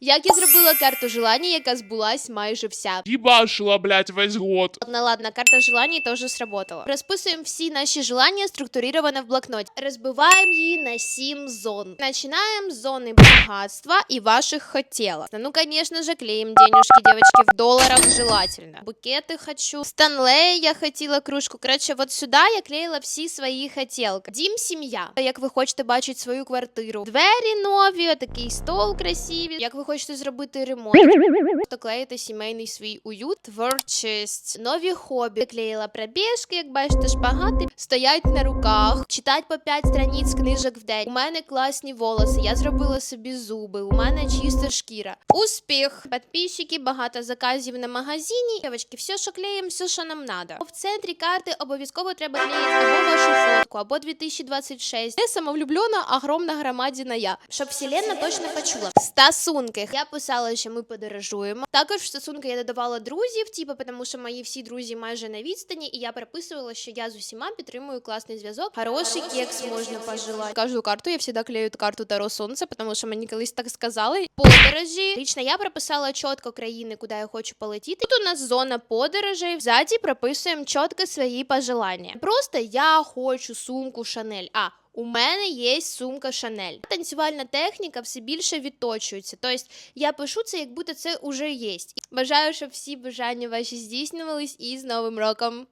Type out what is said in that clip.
Як я зробила карту желання, яка збулась майже вся. Ебашила, блядь, весь год. Ладно, ладно, карта желаний тоже сработала. Розписуємо всі наші желання структурировано в блокноті. Розбиваємо її на сім зон. Начинаем з зони богатства і ваших хотілок. Ну, конечно же, клеим денежки, девочки, в долларах желательно. Букети хочу. Станлей я хотіла кружку. Коротше, от сюди я клеїла всі свої хотілки. Дім, сім'я. Як ви хочете бачити свою квартиру. Двері нові, такий стол красивий. Як ви хочете зробити ремонт. То клеїти сімейний свій уют, творчість, нові хобі. Клеїла пробіжки, як бачите, шпагати стоять на руках, читать по 5 страниць книжок в день. У мене класні волоси, я зробила собі зуби, у мене чиста шкіра. Успіх! Підписчики, багато заказів на магазині. Дівчатки, все, що клеїмо, все, що нам надо. В центрі карти обов'язково треба клеїти або вашу фотку, або 2026. Я самовлюблена, огромна громадіна я. Щоб вселенна точно почула. Стосунки. Я писала, що ми подорожуємо. Також в стосунки я додавала друзів, типу, тому що мої всі друзі майже на відстані, і я прописувала, що я з усіма підтримую класний зв'язок. Хороший кекс можна пожелати. Кожну карту я завжди клею карту Таро Сонце, тому що мені колись так сказали. Подорожі. Лично я прописала чітко країни, куди я хочу полетіти. Тут у нас зона подорожей. Ззаді прописуємо чітко свої пожелання. Просто я хочу сумку Шанель. А у мене є сумка Шанель. Танцювальна техніка все більше відточується. Тобто я пишу це, як будто це уже є. Бажаю, щоб всі бажання ваші здійснювались і з Новим роком.